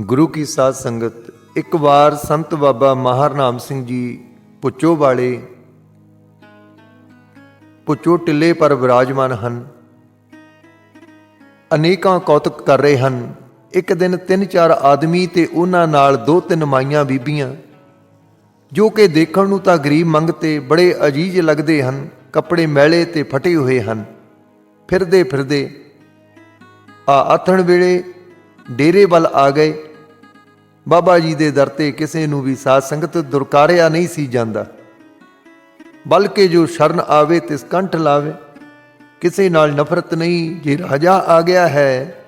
ਗੁਰੂ ਕੀ ਸਾਧ ਸੰਗਤ, ਇੱਕ ਵਾਰ ਸੰਤ ਬਾਬਾ ਮਹਾਰਨਾਮ ਸਿੰਘ ਜੀ ਪੁੱਚੋ ਵਾਲੇ ਪੁੱਚੋ ਟਿੱਲੇ ਪਰ ਵਿਰਾਜਮਾਨ ਹਨ। ਅਨੇਕਾਂ ਕੌਤਕ ਕਰ ਰਹੇ ਹਨ। ਇੱਕ ਦਿਨ ਤਿੰਨ ਚਾਰ ਆਦਮੀ ਤੇ ਉਹਨਾਂ ਨਾਲ ਦੋ ਤਿੰਨ ਮਾਈਆਂ ਬੀਬੀਆਂ, ਜੋ ਕਿ ਦੇਖਣ ਨੂੰ ਤਾਂ ਗਰੀਬ ਮੰਗਤੇ ਬੜੇ ਅਜੀਜ਼ ਲੱਗਦੇ ਹਨ, ਕੱਪੜੇ ਮੈਲੇ ਤੇ ਫਟੇ ਹੋਏ ਹਨ। ਫਿਰਦੇ ਫਿਰਦੇ ਆ ਆਥਣ ਵੇਲੇ ਡੇਰੇ ਵੱਲ ਆ ਗਏ। ਬਾਬਾ ਜੀ ਦੇ ਦਰ ਤੇ ਕਿਸੇ ਨੂੰ ਵੀ ਸਾਧ ਸੰਗਤ ਦੁਰਕਾਰਿਆ ਨਹੀਂ ਸੀ ਜਾਂਦਾ। ਬਲਕਿ ਜੋ ਸ਼ਰਨ ਆਵੇ ਤਿਸ ਕੰਠ ਲਾਵੇ। ਕਿਸੇ ਨਾਲ ਨਫ਼ਰਤ ਨਹੀਂ, ਜੇ ਰਾਜਾ ਆ ਗਿਆ ਹੈ,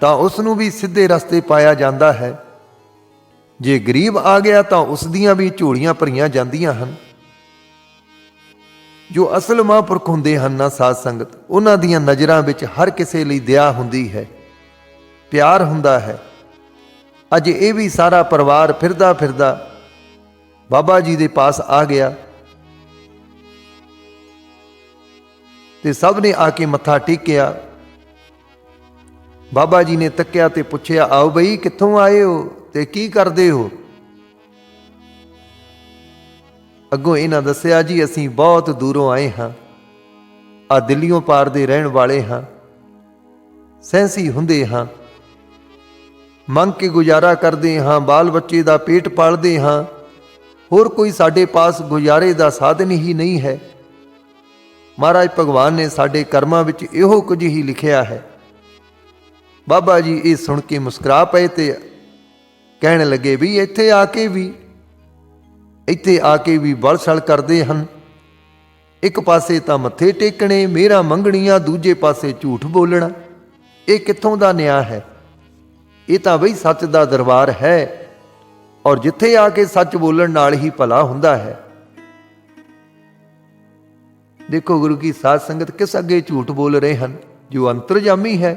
ਤਾਂ ਉਸ ਨੂੰ ਵੀ ਸਿੱਧੇ ਰਸਤੇ ਪਾਇਆ ਜਾਂਦਾ ਹੈ। ਜੇ ਗਰੀਬ ਆ ਗਿਆ ਤਾਂ ਉਸ ਦੀਆਂ ਵੀ ਝੋਲੀਆਂ ਭਰੀਆਂ ਜਾਂਦੀਆਂ ਹਨ। ਜੋ ਅਸਲ ਮਹਾਂਪੁਰਖ ਹੁੰਦੇ ਹਨ ਨਾ ਸਾਧ ਸੰਗਤ, ਉਹਨਾਂ ਦੀਆਂ ਨਜ਼ਰਾਂ ਵਿੱਚ ਹਰ ਕਿਸੇ ਲਈ ਦਇਆ ਹੁੰਦੀ ਹੈ। ਪਿਆਰ ਹੁੰਦਾ ਹੈ। ਅੱਜ ਇਹ ਵੀ ਸਾਰਾ ਪਰਿਵਾਰ ਫਿਰਦਾ ਫਿਰਦਾ ਬਾਬਾ ਜੀ ਦੇ ਪਾਸ ਆ ਗਿਆ। ਤੇ ਸਭ ਨੇ ਆ ਕੇ ਮੱਥਾ ਟੇਕਿਆ। ਬਾਬਾ ਜੀ ਨੇ ਤੱਕਿਆ ਤੇ ਪੁੱਛਿਆ, ਆਓ ਬਈ, ਕਿੱਥੋਂ ਆਏ ਹੋ ਤੇ ਕੀ ਕਰਦੇ ਹੋ? ਅੱਗੋਂ ਇਹਨਾਂ ਦੱਸਿਆ, ਜੀ, ਅਸੀਂ ਬਹੁਤ ਦੂਰੋਂ ਆਏ ਹਾਂ। ਆ ਦਿੱਲੀੋਂ ਪਾਰ ਦੇ ਰਹਿਣ ਵਾਲੇ ਹਾਂ। ਸੈਂਸੀ ਹੁੰਦੇ ਹਾਂ। ਮੰਗ ਕੇ ਗੁਜ਼ਾਰਾ ਕਰਦੇ ਹਾਂ, ਬਾਲ ਬੱਚੇ ਦਾ ਪੇਟ ਪਾਲਦੇ ਹਾਂ। ਹੋਰ ਕੋਈ ਸਾਡੇ ਪਾਸ ਗੁਜ਼ਾਰੇ ਦਾ ਸਾਧਨ ਹੀ ਨਹੀਂ ਹੈ। ਮਹਾਰਾਜ ਭਗਵਾਨ ਨੇ ਸਾਡੇ ਕਰਮਾਂ ਵਿੱਚ ਇਹੋ ਕੁਝ ਹੀ ਲਿਖਿਆ ਹੈ। ਬਾਬਾ ਜੀ ਇਹ ਸੁਣ ਕੇ ਮੁਸਕਰਾ ਪਏ ਤੇ ਕਹਿਣ ਲੱਗੇ, ਵੀ ਇੱਥੇ ਆ ਕੇ ਵੀ, ਇੱਥੇ ਆ ਕੇ ਵੀ ਬਲਸਲ ਕਰਦੇ ਹਨ। ਇੱਕ ਪਾਸੇ ਤਾਂ ਮੱਥੇ ਟੇਕਣੇ, ਮੇਰਾ ਮੰਗਣੀਆਂ, ਦੂਜੇ ਪਾਸੇ ਝੂਠ ਬੋਲਣਾ। ਇਹ ਕਿੱਥੋਂ ਦਾ ਨਿਆਂ ਹੈ? ਇਹ ਤਾਂ ਬਈ ਸੱਚ ਦਾ ਦਰਬਾਰ ਹੈ ਔਰ ਜਿੱਥੇ ਆ ਕੇ ਸੱਚ ਬੋਲਣ ਨਾਲ ਹੀ ਭਲਾ ਹੁੰਦਾ ਹੈ। ਦੇਖੋ ਗੁਰੂ ਕੀ ਸਾਧ ਸੰਗਤ ਕਿਸ ਅੱਗੇ ਝੂਠ ਬੋਲ ਰਹੇ ਹਨ? ਜੋ ਅੰਤਰਜਾਮੀ ਹੈ,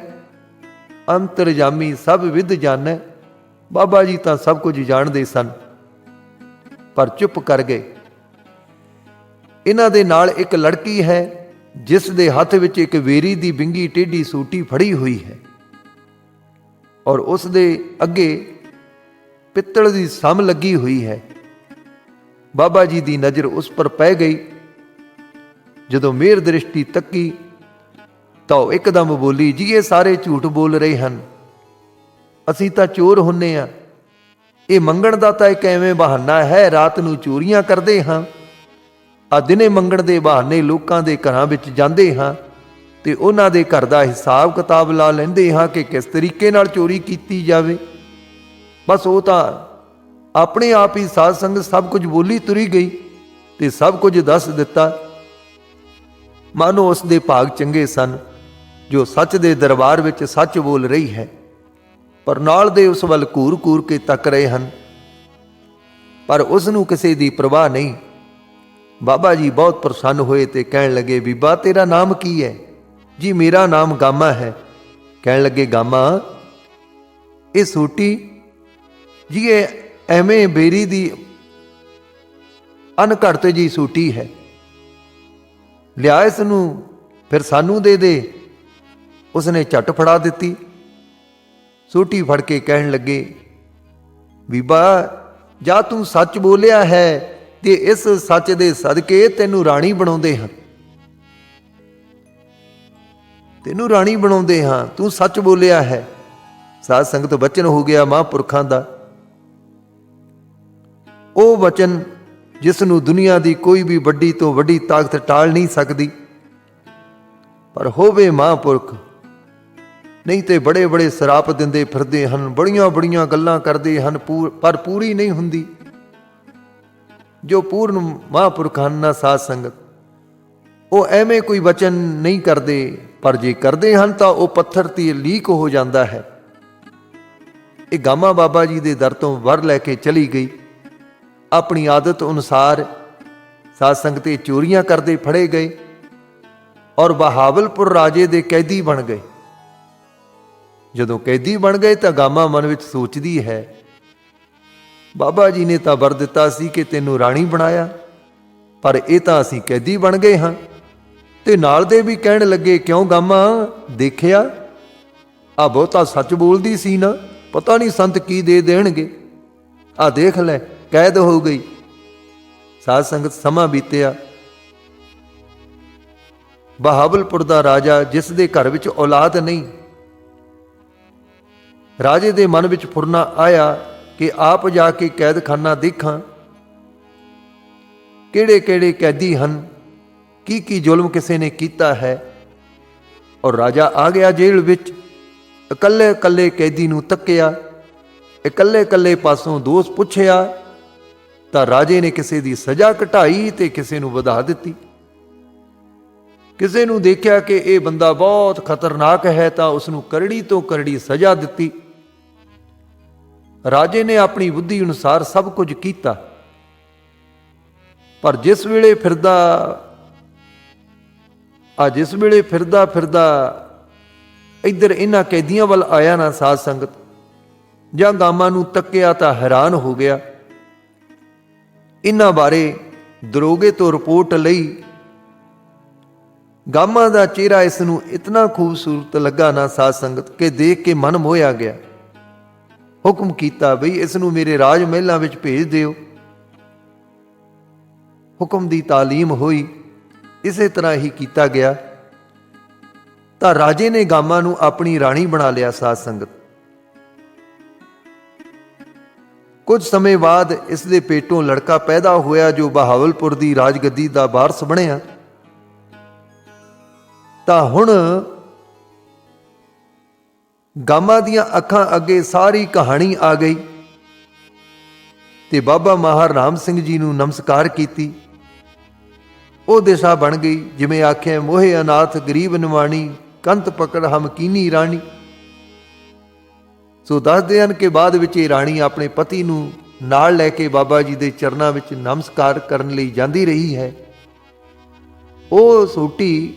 ਅੰਤਰਜਾਮੀ ਸਭ ਵਿਦ ਜਾਣੈ। ਬਾਬਾ ਜੀ ਤਾਂ ਸਭ ਕੁਝ ਜਾਣਦੇ ਸਨ, ਪਰ ਚੁੱਪ ਕਰ ਗਏ। ਇਹਨਾਂ ਦੇ ਨਾਲ ਇੱਕ ਲੜਕੀ ਹੈ, ਜਿਸ ਦੇ ਹੱਥ ਵਿੱਚ ਇੱਕ ਵੇਰੀ ਦੀ ਬਿੰਗੀ ਟੇਢੀ ਸੂਟੀ ਫੜੀ ਹੋਈ ਹੈ। ਔਰ ਉਸ ਦੇ ਅੱਗੇ ਪਿੱਤਲ ਦੀ ਸਮ ਲੱਗੀ ਹੋਈ ਹੈ। ਬਾਬਾ ਜੀ ਦੀ ਨਜ਼ਰ ਉਸ ਪਰ ਪੈ ਗਈ। ਜਦੋਂ ਮੇਰ ਦ੍ਰਿਸ਼ਟੀ ਤੱਕੀ, ਤਾਂ ਉਹ ਇੱਕਦਮ ਬੋਲੀ, ਜੀ, ਇਹ ਸਾਰੇ ਝੂਠ ਬੋਲ ਰਹੇ ਹਨ। ਅਸੀਂ ਤਾਂ ਚੋਰ ਹੁੰਨੇ ਆ। ਇਹ ਮੰਗਣ ਦਾ ਤਾਂ ਇੱਕ ਐਵੇਂ ਬਹਾਨਾ ਹੈ, ਰਾਤ ਨੂੰ ਚੋਰੀਆਂ ਕਰਦੇ ਹਾਂ। ਆ ਦਿਨੇ ਮੰਗਣ ਦੇ ਬਹਾਨੇ ਲੋਕਾਂ ਦੇ ਘਰਾਂ ਵਿੱਚ ਜਾਂਦੇ ਹਾਂ। ਤੇ ਉਹਨਾਂ ਦੇ ਘਰ ਦਾ ਹਿਸਾਬ ਕਿਤਾਬ ਲਾ ਲੈਂਦੇ ਹਾਂ ਕਿ ਕਿਸ ਤਰੀਕੇ ਨਾਲ ਚੋਰੀ ਕੀਤੀ ਜਾਵੇ। ਬਸ ਉਹ ਤਾਂ ਆਪਣੇ ਆਪ ਹੀ ਸਾਧ ਸੰਗਤ ਸਭ ਕੁਝ ਬੋਲੀ ਤੁਰੀ ਗਈ ਤੇ ਸਭ ਕੁਝ ਦੱਸ ਦਿੱਤਾ। ਮਾਨੋ ਉਸ ਦੇ ਭਾਗ ਚੰਗੇ ਸਨ, ਜੋ ਸੱਚ ਦੇ ਦਰਬਾਰ ਵਿੱਚ ਸੱਚ ਬੋਲ ਰਹੀ ਹੈ। ਪਰ ਨਾਲ ਦੇ ਉਸ ਵੱਲ ਕੂਰ ਕੂਰ ਕੇ ਤੱਕ ਰਹੇ ਹਨ। ਪਰ ਉਸ ਨੂੰ ਕਿਸੇ ਦੀ ਪਰਵਾਹ ਨਹੀਂ। ਬਾਬਾ ਜੀ ਬਹੁਤ ਪ੍ਰਸੰਨ ਹੋਏ ਤੇ ਕਹਿਣ ਲੱਗੇ, ਬੀਬਾ, ਤੇਰਾ ਨਾਮ ਕੀ ਹੈ? ਜੀ, ਮੇਰਾ ਨਾਮ ਗਾਮਾ ਹੈ। ਕਹਿਣ ਲੱਗੇ, ਗਾਮਾ, ਇਹ ਸੂਟੀ, ਜੀ, ਇਹ ਐਵੇਂ ਬੇਰੀ ਦੀ ਅਨਘੜਤ ਜੀ ਸੂਟੀ ਹੈ। ਲਿਆ ਇਸ ਨੂੰ ਫਿਰ ਸਾਨੂੰ ਦੇ ਦੇ। ਉਸਨੇ ਝਟ ਫੜਾ ਦਿੱਤੀ। ਸੂਟੀ ਫੜ ਕੇ ਕਹਿਣ ਲੱਗੇ, ਬੀਬਾ, ਜਾਂ ਤੂੰ ਸੱਚ ਬੋਲਿਆ ਹੈ ਤੇ ਇਸ ਸੱਚ ਦੇ ਸਦਕੇ ਤੈਨੂੰ ਰਾਣੀ ਬਣਾਉਂਦੇ ਹਾਂ ਤੈਨੂੰ ਰਾਣੀ ਬਣਾਉਂਦੇ ਹਾਂ, ਤੂੰ ਸੱਚ ਬੋਲਿਆ ਹੈ। ਸਾਧ ਸੰਗਤ ਬਚਨ ਹੋ ਗਿਆ ਮਹਾਂਪੁਰਖਾਂ ਦਾ। ਉਹ ਵਚਨ ਜਿਸ ਨੂੰ ਦੁਨੀਆ ਦੀ ਕੋਈ ਵੀ ਵੱਡੀ ਤੋਂ ਵੱਡੀ ਤਾਕਤ ਟਾਲ ਨਹੀਂ ਸਕਦੀ, ਪਰ ਹੋਵੇ ਮਹਾਂਪੁਰਖ, ਨਹੀਂ ਤੇ ਬੜੇ ਬੜੇ ਸਰਾਪ ਦਿੰਦੇ ਫਿਰਦੇ ਹਨ, ਬੜੀਆਂ ਬੜੀਆਂ ਗੱਲਾਂ ਕਰਦੇ ਹਨ ਪਰ ਪੂਰੀ ਨਹੀਂ ਹੁੰਦੀ। ਜੋ ਪੂਰਨ ਮਹਾਂਪੁਰਖ ਹਨ ਨਾ ਸਾਧ ਸੰਗਤ, ਉਹ ਐਵੇਂ ਕੋਈ ਵਚਨ ਨਹੀਂ ਕਰਦੇ ਪਰ ਜੇ ਕਰਦੇ ਹਨ ਤਾਂ ਉਹ ਪੱਥਰ ਤੇ ਲੀਕ ਹੋ ਜਾਂਦਾ ਹੈ। ਇਹ ਗਾਮਾ ਬਾਬਾ ਜੀ ਦੇ ਦਰ ਤੋਂ ਵਰ ਲੈ ਕੇ ਚਲੀ ਗਈ। ਆਪਣੀ ਆਦਤ ਅਨੁਸਾਰ ਸਾਧ 'ਤੇ ਚੋਰੀਆਂ ਕਰਦੇ ਫੜੇ ਗਏ ਔਰ ਬਹਾਵਲਪੁਰ ਰਾਜੇ ਦੇ ਕੈਦੀ ਬਣ ਗਏ। ਜਦੋਂ ਕੈਦੀ ਬਣ ਗਏ ਤਾਂ ਗਾਮਾ ਮਨ ਵਿੱਚ ਸੋਚਦੀ ਹੈ, ਬਾਬਾ ਜੀ ਨੇ ਤਾਂ ਵਰ ਦਿੱਤਾ ਸੀ ਕਿ ਤੈਨੂੰ ਰਾਣੀ ਬਣਾਇਆ, ਪਰ ਇਹ ਤਾਂ ਅਸੀਂ ਕੈਦੀ ਬਣ ਗਏ ਹਾਂ। ਤੇ ਨਾਲ ਦੇ ਵੀ ਕਹਿਣ ਲੱਗੇ, ਕਿਉਂ ਗਾਮਾ? ਦੇਖਿਆ? ਆ ਬਹੁਤਾ ਸੱਚ ਬੋਲਦੀ ਸੀ ਨਾ। ਪਤਾ ਨਹੀਂ ਸੰਤ ਕੀ ਦੇ ਦੇਣਗੇ। ਆ ਦੇਖ ਲੈ, ਕੈਦ ਹੋ ਗਈ। ਸਾਧ ਸੰਗਤ ਸਮਾਂ ਬੀਤਿਆ। ਬਹਾਵਲਪੁਰ ਦਾ ਰਾਜਾ ਜਿਸ ਦੇ ਘਰ ਵਿੱਚ ਔਲਾਦ ਨਹੀਂ। ਰਾਜੇ ਦੇ ਮਨ ਵਿੱਚ ਫੁਰਨਾ ਆਇਆ ਕਿ ਆਪ ਜਾ ਕੇ ਕੈਦਖਾਨਾ ਦੇਖਾਂ। ਕਿਹੜੇ ਕਿਹੜੇ ਕੈਦੀ ਹਨ? ਕੀ ਕੀ ਜ਼ੁਲਮ ਕਿਸੇ ਨੇ ਕੀਤਾ ਹੈ? ਔਰ ਰਾਜਾ ਆ ਗਿਆ ਜੇਲ੍ਹ ਵਿੱਚ, ਇਕੱਲੇ ਇਕੱਲੇ ਕੈਦੀ ਨੂੰ ਤੱਕਿਆ, ਇਕੱਲੇ ਇਕੱਲੇ ਪਾਸੋਂ ਦੋਸ਼ ਪੁੱਛਿਆ, ਤਾਂ ਰਾਜੇ ਨੇ ਕਿਸੇ ਦੀ ਸਜ਼ਾ ਘਟਾਈ ਤੇ ਕਿਸੇ ਨੂੰ ਵਧਾ ਦਿੱਤੀ। ਕਿਸੇ ਨੂੰ ਦੇਖਿਆ ਕਿ ਇਹ ਬੰਦਾ ਬਹੁਤ ਖਤਰਨਾਕ ਹੈ ਤਾਂ ਉਸ ਨੂੰ ਕਰੜੀ ਤੋਂ ਕਰੜੀ ਸਜ਼ਾ ਦਿੱਤੀ। ਰਾਜੇ ਨੇ ਆਪਣੀ ਬੁੱਧੀ ਅਨੁਸਾਰ ਸਭ ਕੁਝ ਕੀਤਾ। ਪਰ ਜਿਸ ਵੇਲੇ ਫਿਰਦਾ ਆ ਜਿਸ ਵੇਲੇ ਫਿਰਦਾ ਫਿਰਦਾ ਇੱਧਰ ਇਹਨਾਂ ਕੈਦੀਆਂ ਵੱਲ ਆਇਆ ਨਾ ਸਾਧ ਸੰਗਤ। ਜਾਂ ਗਾਮਾਂ ਨੂੰ ਤੱਕਿਆ ਤਾਂ ਹੈਰਾਨ ਹੋ ਗਿਆ। ਇਹਨਾਂ ਬਾਰੇ ਦਰੋਗੇ ਤੋਂ ਰਿਪੋਰਟ ਲਈ ਗਾਮਾਂ ਦਾ ਚਿਹਰਾ ਇਸ ਨੂੰ ਇਤਨਾ ਖੂਬਸੂਰਤ ਲੱਗਾ ਨਾ ਸਾਧ ਸੰਗਤ ਕਿ ਦੇਖ ਕੇ ਮਨ ਮੋਹਿਆ ਗਿਆ। ਹੁਕਮ ਕੀਤਾ ਬਈ ਇਸ ਨੂੰ ਮੇਰੇ ਰਾਜ ਮਹਿਲਾਂ ਵਿੱਚ ਭੇਜ ਦਿਓ। ਹੁਕਮ ਦੀ ਤਾਲੀਮ ਹੋਈ। ਇਸੇ ਤਰ੍ਹਾਂ ਹੀ ਕੀਤਾ ਗਿਆ। ਤਾਂ ਰਾਜੇ ਨੇ ਗਾਮਾ ਨੂੰ ਆਪਣੀ ਰਾਣੀ ਬਣਾ ਲਿਆ ਸਾਧ ਸੰਗਤ। ਕੁਝ ਸਮੇਂ ਬਾਅਦ ਇਸ ਦੇ ਪੇਟੋਂ ਲੜਕਾ ਪੈਦਾ ਹੋਇਆ ਜੋ ਬਹਾਵਲਪੁਰ ਦੀ ਰਾਜਗੱਦੀ ਦਾ ਵਾਰਸ ਬਣਿਆ। ਤਾਂ ਹੁਣ ਗਾਮਾ ਦੀਆਂ ਅੱਖਾਂ ਅੱਗੇ ਸਾਰੀ ਕਹਾਣੀ ਆ ਗਈ ਤੇ ਬਾਬਾ ਮਹਾਰ ਰਾਮ ਸਿੰਘ ਜੀ ਨੂੰ ਨਮਸਕਾਰ ਕੀਤੀ। ਉਹ ਦਿਸ਼ਾ ਬਣ ਗਈ, ਜਿਵੇਂ ਆਖਿਆ, ਮੋਹੇ ਅਨਾਥ, ਗਰੀਬ ਨਿਵਾਣੀ ਕੰਤ ਪਕੜ ਹਮਕੀਨੀ ਰਾਣੀ। ਸੋ ਦੱਸਦੇ ਹਨ ਕਿ ਬਾਅਦ ਵਿੱਚ ਇਹ ਰਾਣੀ ਆਪਣੇ ਪਤੀ ਨੂੰ ਨਾਲ ਲੈ ਕੇ ਬਾਬਾ ਜੀ ਦੇ ਚਰਨਾਂ ਵਿੱਚ ਨਮਸਕਾਰ ਕਰਨ ਲਈ ਜਾਂਦੀ ਰਹੀ ਹੈ। ਉਹ ਸੋਟੀ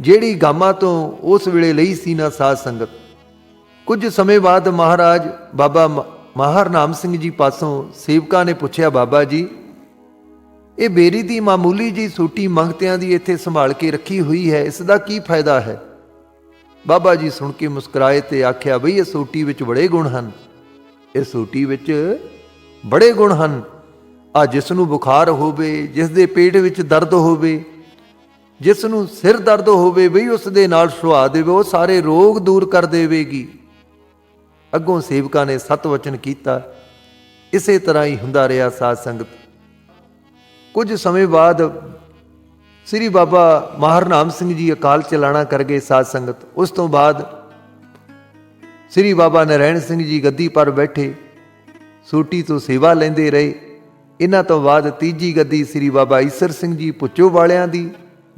ਜਿਹੜੀ ਗਾਮਾ ਤੋਂ ਉਸ ਵੇਲੇ ਲਈ ਸੀ ਨਾ ਸਾਧ ਸੰਗਤ। ਕੁਝ ਸਮੇਂ ਬਾਅਦ ਮਹਾਰਾਜ ਬਾਬਾ ਮ- ਨਾਮ ਸਿੰਘ ਜੀ ਪਾਸੋਂ ਸੇਵਕਾਂ ਨੇ ਪੁੱਛਿਆ, ਬਾਬਾ ਜੀ ਇਹ ਬੇਰੀ ਦੀ ਮਾਮੂਲੀ ਜੀ ਸੂਟੀ ਮੰਗਤਿਆਂ ਦੀ ਇੱਥੇ ਸੰਭਾਲ ਕੇ ਰੱਖੀ ਹੋਈ ਹੈ, ਇਸ ਦਾ ਕੀ ਫਾਇਦਾ ਹੈ? ਬਾਬਾ ਜੀ ਸੁਣ ਕੇ ਮੁਸਕਰਾਏ ਤੇ ਆਖਿਆ, ਬਈ ਇਹ ਸੂਟੀ ਵਿੱਚ ਬੜੇ ਗੁਣ ਹਨ। ਇਹ ਸੂਟੀ ਵਿੱਚ ਬੜੇ ਗੁਣ ਹਨ। ਆ ਜਿਸ ਨੂੰ ਬੁਖਾਰ ਹੋਵੇ, ਜਿਸ ਦੇ ਪੇਟ ਵਿੱਚ ਦਰਦ ਹੋਵੇ, ਜਿਸ ਨੂੰ ਸਿਰ ਦਰਦ ਹੋਵੇ, ਬਈ ਉਸ ਦੇ ਨਾਲ ਸੁਹਾ ਦੇਵੇ, ਉਹ ਸਾਰੇ ਰੋਗ ਦੂਰ ਕਰ ਦੇਵੇਗੀ। ਅੱਗੋਂ ਸੇਵਕਾਂ ਨੇ ਸਤ ਵਚਨ ਕੀਤਾ। ਇਸੇ ਤਰ੍ਹਾਂ ਹੀ ਹੁੰਦਾ ਰਿਹਾ ਸਾਧ ਸੰਗਤ। ਕੁਝ ਸਮੇਂ ਬਾਅਦ ਸ੍ਰੀ ਬਾਬਾ ਮਹਾਰਨਾਮ ਸਿੰਘ ਜੀ ਅਕਾਲ ਚਲਾਣਾ ਕਰ ਗਏ ਸਾਧ ਸੰਗਤ। ਉਸ ਤੋਂ ਬਾਅਦ ਸ੍ਰੀ ਬਾਬਾ ਨਰੈਣ ਸਿੰਘ ਜੀ ਗੱਦੀ ਪਰ ਬੈਠੇ, ਸੂਟੀ ਤੋਂ ਸੇਵਾ ਲੈਂਦੇ ਰਹੇ। ਇਹਨਾਂ ਤੋਂ ਬਾਅਦ ਤੀਜੀ ਗੱਦੀ ਸ੍ਰੀ ਬਾਬਾ ਈਸਰ ਸਿੰਘ ਜੀ ਪੁੱਚੋ ਵਾਲਿਆਂ ਦੀ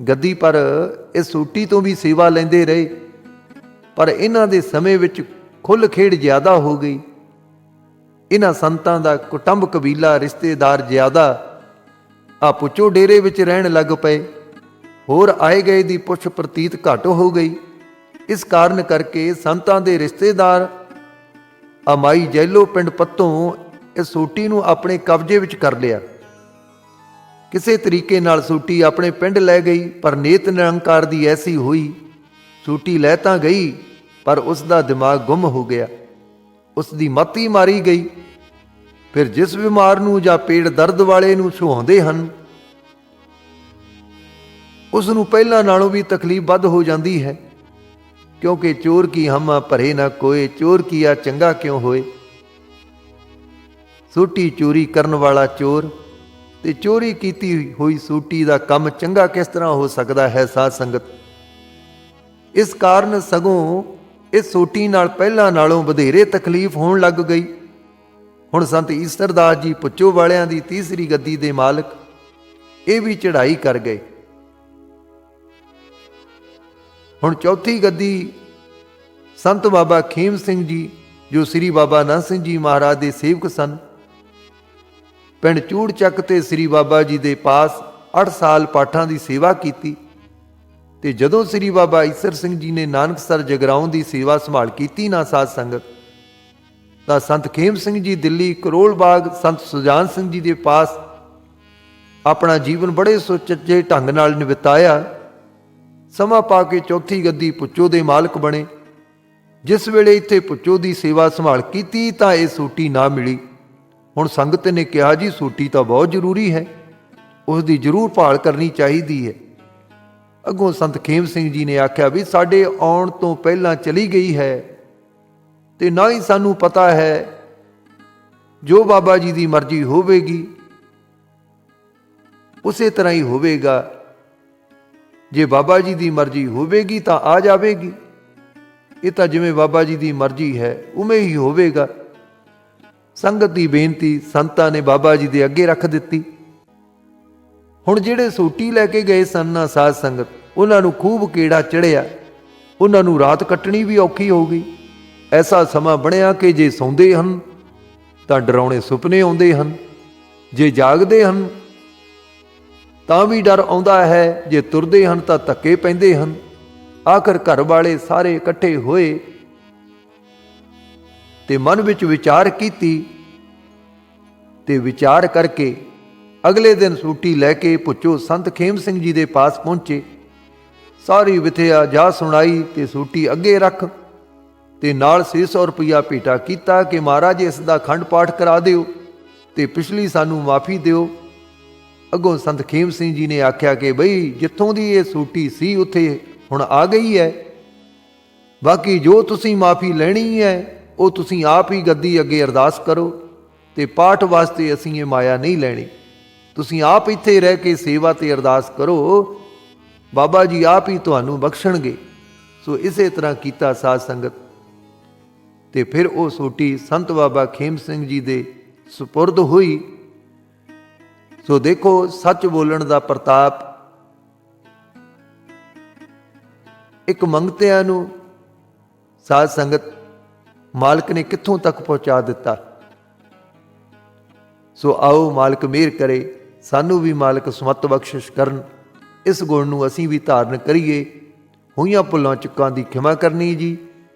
ਗੱਦੀ ਪਰ ਇਹ ਸੂਟੀ ਤੋਂ ਵੀ ਸੇਵਾ ਲੈਂਦੇ ਰਹੇ। ਪਰ ਇਹਨਾਂ ਦੇ ਸਮੇਂ ਵਿੱਚ ਖੁੱਲ ਖੇਡ ਜ਼ਿਆਦਾ ਹੋ ਗਈ। ਇਹਨਾਂ ਸੰਤਾਂ ਦਾ ਕੁਟੰਬ ਕਬੀਲਾ ਰਿਸ਼ਤੇਦਾਰ ਜ਼ਿਆਦਾ ਆ ਪੁੱਚੋ ਡੇਰੇ ਵਿੱਚ ਰਹਿਣ ਲੱਗ ਪਏ। ਹੋਰ ਆਏ ਗਏ ਦੀ ਪੁੱਛ ਪ੍ਰਤੀਤ ਘੱਟ ਹੋ ਗਈ। ਇਸ ਕਾਰਨ ਕਰਕੇ ਸੰਤਾਂ ਦੇ ਰਿਸ਼ਤੇਦਾਰ ਅਮਾਈ ਜੈਲੋ ਪਿੰਡ ਪੱਤੋਂ ਇਸ ਸੂਟੀ ਨੂੰ ਆਪਣੇ ਕਬਜ਼ੇ ਵਿੱਚ ਕਰ ਲਿਆ। ਕਿਸੇ ਤਰੀਕੇ ਨਾਲ ਸੂਟੀ ਆਪਣੇ ਪਿੰਡ ਲੈ ਗਈ, ਪਰ ਨੇਤ ਨਿਰੰਕਾਰ ਦੀ ਐਸੀ ਹੋਈ, ਸੂਟੀ ਲੈ ਤਾਂ ਗਈ, ਪਰ ਉਸ ਦਾ ਦਿਮਾਗ ਗੁੰਮ ਹੋ ਗਿਆ। ਉਸ ਦੀ ਮੱਤ ਮਾਰੀ ਗਈ। ਫਿਰ ਜਿਸ ਬਿਮਾਰ ਨੂੰ ਜਾਂ ਪੇਟ ਦਰਦ ਵਾਲੇ ਨੂੰ ਛੁਹਾਉਂਦੇ ਹਨ, ਉਸ ਨੂੰ ਪਹਿਲਾਂ ਨਾਲੋਂ ਵੀ ਤਕਲੀਫ ਵੱਧ ਹੋ ਜਾਂਦੀ ਹੈ, ਕਿਉਂਕਿ ਚੋਰ ਕੀ ਹਮਾ ਭਰੇ ਨਾ ਕੋਏ, ਚੋਰ ਕੀਆ ਚੰਗਾ ਕਿਉਂ ਹੋਏ? ਸੂਟੀ ਚੋਰੀ ਕਰਨ ਵਾਲਾ ਚੋਰ ਤੇ ਚੋਰੀ ਕੀਤੀ ਹੋਈ ਸੂਟੀ ਦਾ ਕੰਮ ਚੰਗਾ ਕਿਸ ਤਰ੍ਹਾਂ ਹੋ ਸਕਦਾ ਹੈ ਸਾਧ ਸੰਗਤ? ਇਸ ਕਾਰਨ ਸਗੋਂ ਇਸ ਸੂਟੀ ਨਾਲ ਪਹਿਲਾਂ ਨਾਲੋਂ ਵਧੇਰੇ ਤਕਲੀਫ ਹੋਣ ਲੱਗ ਗਈ। ਹੁਣ ਸੰਤ ਈਸਰਦਾਸ ਜੀ ਪੁੱਚੋ ਵਾਲਿਆਂ ਦੀ ਤੀਸਰੀ ਗੱਦੀ ਦੇ ਮਾਲਕ, ਇਹ ਵੀ ਚੜ੍ਹਾਈ ਕਰ ਗਏ। ਹੁਣ ਚੌਥੀ ਗੱਦੀ ਸੰਤ ਬਾਬਾ ਖੇਮ ਸਿੰਘ ਜੀ, ਜੋ ਸ੍ਰੀ ਬਾਬਾ ਨੰਦ ਸਿੰਘ ਜੀ ਮਹਾਰਾਜ ਦੇ ਸੇਵਕ ਸਨ। ਪਿੰਡ ਚੂੜ ਚੱਕ ਤੇ ਸ੍ਰੀ ਬਾਬਾ ਜੀ ਦੇ ਪਾਸ 8 ਸਾਲ ਪਾਠਾਂ ਦੀ ਸੇਵਾ ਕੀਤੀ ਤੇ ਜਦੋਂ ਸ੍ਰੀ ਬਾਬਾ ਈਸਰ ਸਿੰਘ ਜੀ ਨੇ ਨਾਨਕਸਰ ਜਗਰਾਉਂ ਦੀ ਸੇਵਾ ਸੰਭਾਲ ਕੀਤੀ ਨਾ ਸਾਧ ਸੰਗਤ ਤਾਂ ਸੰਤ ਖੇਮ ਸਿੰਘ ਜੀ ਦਿੱਲੀ, ਕਰੋਲ ਬਾਗ, ਸੰਤ ਸੁਜਾਨ ਸਿੰਘ ਜੀ ਦੇ ਪਾਸ ਆਪਣਾ ਜੀਵਨ ਬੜੇ ਸੁਚੱਜੇ ਢੰਗ ਨਾਲ ਨਿਵਤਾਇਆ। ਸਮਾਂ ਪਾ ਕੇ ਚੌਥੀ ਗੱਦੀ ਪੁੱਚੋ ਦੇ ਮਾਲਕ ਬਣੇ। ਜਿਸ ਵੇਲੇ ਇੱਥੇ ਪੁੱਚੋ ਦੀ ਸੇਵਾ ਸੰਭਾਲ ਕੀਤੀ ਤਾਂ ਇਹ ਸੂਟੀ ਨਾ ਮਿਲੀ। ਹੁਣ ਸੰਗਤ ਨੇ ਕਿਹਾ, ਜੀ, ਸੂਟੀ ਤਾਂ ਬਹੁਤ ਜ਼ਰੂਰੀ ਹੈ। ਉਸ ਦੀ ਜ਼ਰੂਰ ਭਾਲ ਕਰਨੀ ਚਾਹੀਦੀ ਹੈ। ਅੱਗੋਂ ਸੰਤ ਖੇਮ ਸਿੰਘ ਜੀ ਨੇ ਆਖਿਆ, ਵੀ ਸਾਡੇ ਆਉਣ ਤੋਂ ਪਹਿਲਾਂ ਚਲੀ ਗਈ ਹੈ। ਤੇ ਨਾ ਹੀ ਸਾਨੂੰ ਪਤਾ ਹੈ ਜੋ ਬਾਬਾ ਜੀ ਦੀ ਮਰਜ਼ੀ ਹੋਵੇਗੀ, ਉਸੇ ਤਰ੍ਹਾਂ ਹੀ ਹੋਵੇਗਾ। ਜੇ ਬਾਬਾ ਜੀ ਦੀ ਮਰਜ਼ੀ ਹੋਵੇਗੀ ਤਾਂ ਆ ਜਾਵੇਗੀ। ਇਹ ਤਾਂ ਜਿਵੇਂ ਬਾਬਾ ਜੀ ਦੀ ਮਰਜ਼ੀ ਹੈ, ਉਵੇਂ ਹੀ ਹੋਵੇਗਾ। ਸੰਗਤ ਦੀ ਬੇਨਤੀ ਸੰਤਾਂ ਨੇ ਬਾਬਾ ਜੀ ਦੇ ਅੱਗੇ ਰੱਖ ਦਿੱਤੀ। ਹੁਣ ਜਿਹੜੇ ਸੋਟੀ ਲੈ ਕੇ ਗਏ ਸਨ ਨਾ ਸਾਧ ਸੰਗਤ, ਉਹਨਾਂ ਨੂੰ ਖੂਬ ਕੀੜਾ ਚੜਿਆ ਉਹਨਾਂ ਨੂੰ ਰਾਤ ਕੱਟਣੀ ਵੀ ਔਖੀ ਹੋ ਗਈ। ਐਸਾ ਸਮਾਂ ਬਣਿਆ ਕਿ ਜੇ ਸੌਂਦੇ ਹਨ, ਤਾਂ ਡਰਾਉਣੇ ਸੁਪਨੇ ਆਉਂਦੇ ਹਨ। ਜੇ ਜਾਗਦੇ ਹਨ, ਤਾਂ ਵੀ ਡਰ ਆਉਂਦਾ ਹੈ। ਜੇ ਤੁਰਦੇ ਹਨ, ਤਾਂ ਧੱਕੇ ਪੈਂਦੇ ਹਨ। ਆਖਰ ਘਰ ਵਾਲੇ ਸਾਰੇ ਇਕੱਠੇ ਹੋਏ ਤੇ ਮਨ ਵਿੱਚ ਵਿਚਾਰ ਕੀਤੀ ਤੇ ਵਿਚਾਰ ਕਰਕੇ ਅਗਲੇ ਦਿਨ ਸੂਟੀ ਲੈ ਕੇ ਪੁੱਛੋ, ਸੰਤ ਖੇਮ ਸਿੰਘ ਜੀ ਦੇ ਪਾਸ ਪਹੁੰਚੇ। ਸਾਰੀ ਵਿਥਿਆ ਜਾ ਸੁਣਾਈ ਤੇ ਸੂਟੀ ਅੱਗੇ ਰੱਖ। ਤੇ ਨਾਲ 600 ਰੁਪਇਆ ਭੇਟਾ ਕੀਤਾ ਕਿ ਮਹਾਰਾਜ ਇਸ ਦਾ ਖੰਡ ਪਾਠ ਕਰਾ ਦਿਓ ਤੇ ਪਿਛਲੀ ਸਾਨੂੰ ਮਾਫੀ ਦਿਓ। ਅੱਗੋਂ ਸੰਤ ਖੇਮ ਸਿੰਘ ਜੀ ਨੇ ਆਖਿਆ ਕਿ ਬਈ ਜਿੱਥੋਂ ਦੀ ਇਹ ਸੂਟੀ ਸੀ, ਉੱਥੇ ਹੁਣ ਆ ਗਈ ਹੈ। ਬਾਕੀ ਜੋ ਤੁਸੀਂ ਮਾਫੀ ਲੈਣੀ ਹੈ, ਉਹ ਤੁਸੀਂ ਆਪ ਹੀ ਗੱਦੀ ਅੱਗੇ ਅਰਦਾਸ ਕਰੋ ਤੇ ਪਾਠ ਵਾਸਤੇ ਅਸੀਂ ਇਹ ਮਾਇਆ ਨਹੀਂ ਲੈਣੀ। ਤੁਸੀਂ ਆਪ ਇੱਥੇ ਰਹਿ ਕੇ ਸੇਵਾ ਤੇ ਅਰਦਾਸ ਕਰੋ, ਬਾਬਾ ਜੀ ਆਪ ਹੀ ਤੁਹਾਨੂੰ ਬਖਸ਼ਣਗੇ। ਸੋ ਇਸੇ ਤਰ੍ਹਾਂ ਕੀਤਾ ਸਾਧ ਸੰਗਤ। ਤੇ ਫਿਰ ਉਹ ਸੋਟੀ ਸੰਤ ਬਾਬਾ ਖੇਮ ਸਿੰਘ ਜੀ ਦੇ ਸੁਪੁਰਦ ਹੋਈ। ਸੋ ਦੇਖੋ, ਸੱਚ ਬੋਲਣ ਦਾ ਪ੍ਰਤਾਪ ਇੱਕ ਮੰਗਤਿਆਂ ਨੂੰ ਸਾਧ ਸੰਗਤ ਮਾਲਕ ਨੇ ਕਿੱਥੋਂ ਤੱਕ ਪਹੁੰਚਾ ਦਿੱਤਾ? ਸੋ ਆਓ ਮਾਲਕ ਮਿਹਰ ਕਰੇ, ਸਾਨੂੰ ਵੀ ਮਾਲਕ ਸਮਤ ਬਖਸ਼ਿਸ਼ ਕਰਨ। ਇਸ ਗੁਣ ਨੂੰ ਅਸੀਂ ਵੀ ਧਾਰਨ ਕਰੀਏ। ਹੋਈਆਂ ਭੁੱਲਾਂ, ਚੁੱਕਾਂ ਦੀ ਖਿਮਾ ਕਰਨੀ ਜੀ।